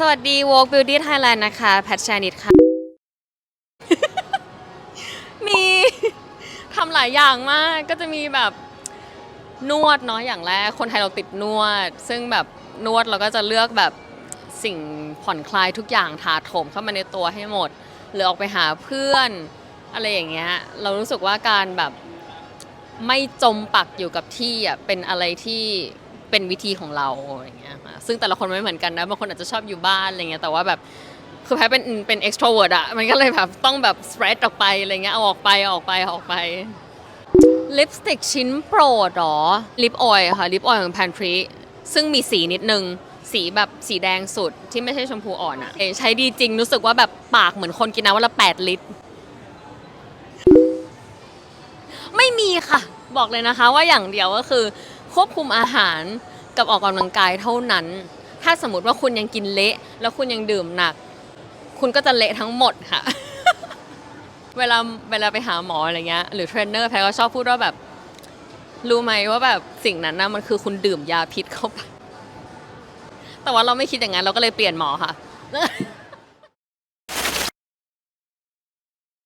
สวัสดี Walk Beauty Thailand นะคะ แพทชานิดค่ะ มีทำหลายอย่างมากก็จะมีแบบนวดเนาะอย่างแรก คนไทยเราติดนวด ซึ่งแบบนวดเราก็จะเลือกแบบสิ่งผ่อนคลายทุกอย่างถาโถมเข้ามาในตัวให้หมด หรือออกไปหาเพื่อน อะไรอย่างเงี้ย เรารู้สึกว่าการแบบไม่จมปักอยู่กับที่อะเป็นอะไรที่ เป็นวิธีของเราอย่างเงี้ยค่ะซึ่งแต่ละคนไม่เหมือนกันนะบางคนอาจจะชอบอยู่บ้านอะไรเงี้ยแต่ว่าแบบคือแพ้เป็นเป็น extrovert อะมันก็เลยแบบต้องแบบ spread ออกไปอะไรเงี้ยเอาออกไปเอาออกไปเอาออกไปลิปสติกชิ้นโปรดหรอลิปออยล์ค่ะลิปออยล์ของแพนทรีซึ่งมีสีนิดนึงสีแบบสีแดงสุดที่ไม่ใช่ชมพูอ่อนอะเอ้ยใช้ดีจริงรู้สึกว่าแบบปากเหมือนคนกินน้ำวันละ 8 ลิตร ไม่มีค่ะ บอกเลยนะคะว่าอย่างเดียวก็คือ ควบคุมอาหารกับออกกำลังกายเท่านั้น ถ้าสมมติว่าคุณยังกินเละ แล้วคุณยังดื่มหนัก คุณก็จะเละทั้งหมดค่ะ เวลาเวลาไปหาหมออะไรเงี้ยหรือเทรนเนอร์แพรก็ชอบพูดว่าแบบ รู้ไหมว่าแบบสิ่งนั้นนะมันคือคุณดื่มยาพิษเข้าไปแต่ว่าเราไม่คิดอย่างนั้นเราก็เลยเปลี่ยนหมอค่ะ